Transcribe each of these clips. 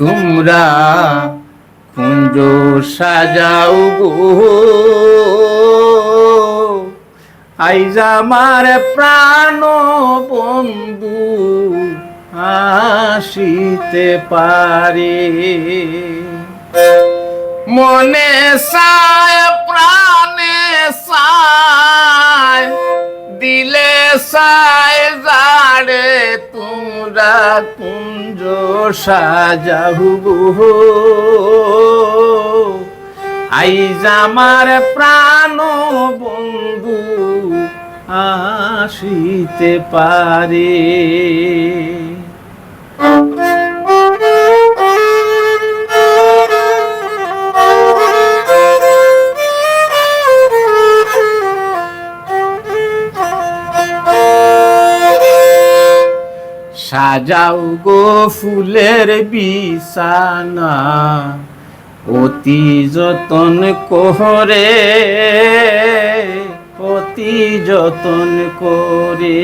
তোমরা কুঞ্জ সাজাও গো। আইজ আমার প্রাণ বন্ধু আসিতে পারে। মনে সায় প্রাণে সায় দিলে সায় জাড়ে কুঞ্জ সাজাহু আইজ আমার প্রাণ বন্ধু আসিতে পারে। সাজাও গো ফুলের বিছানা। অতি যতন কোহরে, অতি যতন করে।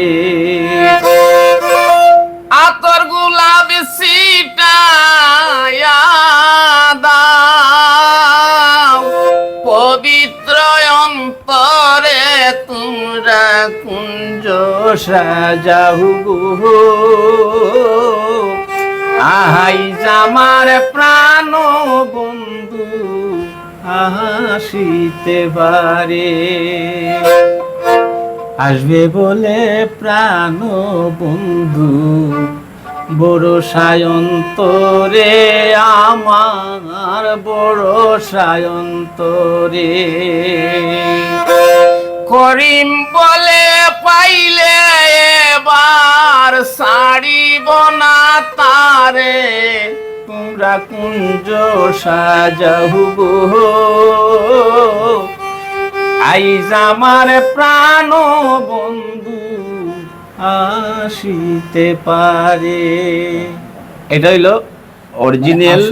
আতর গুলাব সিটায়া পবিত্র অন্তরে। তোমরা কুঞ্জ সাজাহু গো আহাই জামার প্রাণ বন্ধু আসিতে পারে। আসবে বলে প্রাণ বন্ধু, বড় সায়ন্তরে, আমার বড় সায়ন্তরে। করিম বলে পাইলে এবার সাড়িব না তারে। তোমরা কুঞ্জ সাজাহু গো। আইজ আমার প্রাণ বন্ধু আসিতে পারে। এটা হইল অরিজিনাল